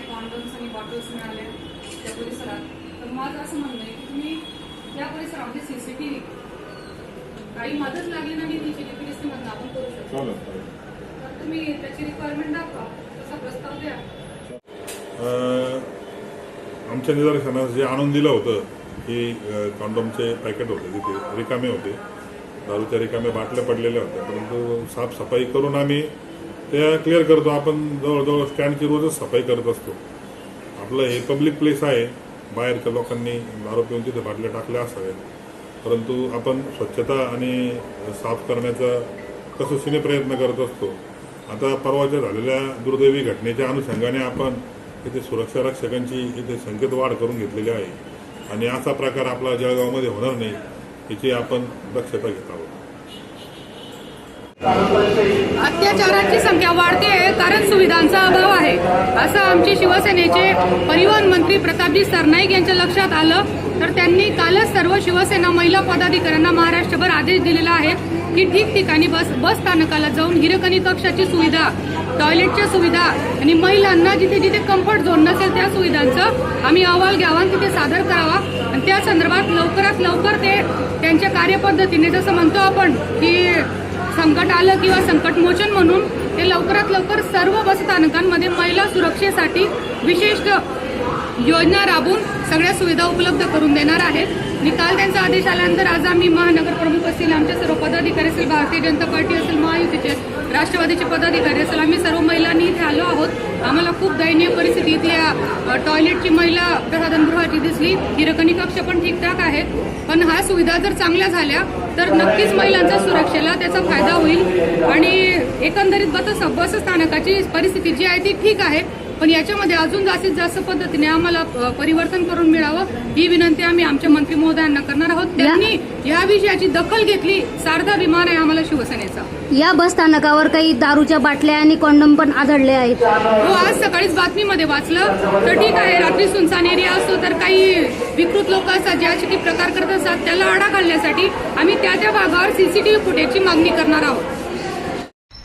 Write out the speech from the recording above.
काही कॉन्डम्स आणि बॉटल्स मिळाले त्या परिसरात. तर माझं असं म्हणणं आहे की तुम्ही या परिसरामध्ये सीसीटीव्ही काही मदत लागली नाही तिची डीपीडीसी मधून आपण करू शकतो. तर तुम्ही त्याची रिक्वायरमेंट दाखवा तसा प्रस्ताव द्या. आमच्या निदर्शनास जे आणून दिलं होतं की कॉन्डोमचे पॅकेट होते तिथे रिकामे होते. दारूच्या रिकामे बाटल्या पडलेल्या होत्या परंतु साफसफाई करून आम्ही त्या क्लिअर करतो. आपण जवळजवळ स्टँडची रोजच सफाई करत असतो. आपलं हे पब्लिक प्लेस आहे. बाहेरच्या लोकांनी दारू पिऊन तिथे बाटल्या टाकल्या असाव्यात. परंतु आपण स्वच्छता आणि साफ करण्याचा कसोशीने प्रयत्न करत असतो. आता परवाच्या झालेल्या दुर्दैवी घटनेच्या अनुषंगाने आपण इथे सुरक्षा रक्षकांची इथे संख्येत वाढ करून घेतलेली आहे. आणि असा प्रकार आपला जळगावमध्ये होणार नाही याची आपण दक्षता घेत आहोत. अत्याचारांची संख्या वाढते आहे कारण सुविधांचा अभाव आहे. असं आमचे शिवसेनेचे परिवहन मंत्री प्रतापजी सरनाईक यांच्या लक्षात आलं तर त्यांनी कालच सर्व शिवसेना महिला पदाधिकाऱ्यांना महाराष्ट्रभर आदेश दिलेला आहे की ठिकठिकाणी बस बस स्थानकाला जाऊन हिरकणी कक्षाची सुविधा टॉयलेटच्या सुविधा आणि महिलांना जिथे जिथे कम्फर्ट झोन नसेल त्या सुविधांचं आम्ही अहवाल घ्यावा आणि तिथे सादर करावा. आणि त्या संदर्भात लवकरात लवकर ते त्यांच्या कार्यपद्धतीने जसं म्हणतो आपण की संकट आलं किंवा संकटमोचन म्हणून ते लवकरात लवकर सर्व बसस्थानकांमध्ये महिला सुरक्षेसाठी विशिष्ट योजना राबवून सगळ्या सुविधा उपलब्ध करून देणार आहेत. निकाल काल त्यांचा आदेश आल्यानंतर आज आम्ही महानगर प्रमुख असतील आमचे सर्व पदाधिकारी असेल भारतीय जनता पार्टी असेल महायुतीचे राष्ट्रवादीचे पदाधिकारी असेल आम्ही सर्व महिलांनी इथे आलो आहोत. आम्हाला खूप दयनीय परिस्थिती इथल्या टॉयलेटची महिला प्रसाधनगृहाची दिसली. हिरकणी कक्ष पण ठीकठाक आहेत. पण ह्या सुविधा जर चांगल्या झाल्या तर नक्कीच महिलांच्या सुरक्षेला त्याचा फायदा होईल. आणि एकंदरीत बस बस स्थानकाची परिस्थिती जी आहे ती ठीक आहे. पण याच्यामध्ये अजून जास्तीत जास्त पद्धतीने आम्हाला परिवर्तन करून मिळावं ही विनंती आम्ही आमच्या मंत्री महोदयांना करणार आहोत. त्यांनी या विषयाची दखल घेतली सारदा विमान आहे आम्हाला शिवसेनेचा. या बस स्थानकावर काही दारूच्या बाटल्या आणि कॉन्डम पण आढळले आहेत. हो आज सकाळीच बातमीमध्ये वाचलं. तर ठीक आहे रात्री सुनसान एरिया असतो तर काही विकृत लोक असतात जे असे काही प्रकार करत असतात त्याला आळा घालण्यासाठी आम्ही त्या त्या भागावर सीसीटीव्ही फुटेजची मागणी करणार आहोत.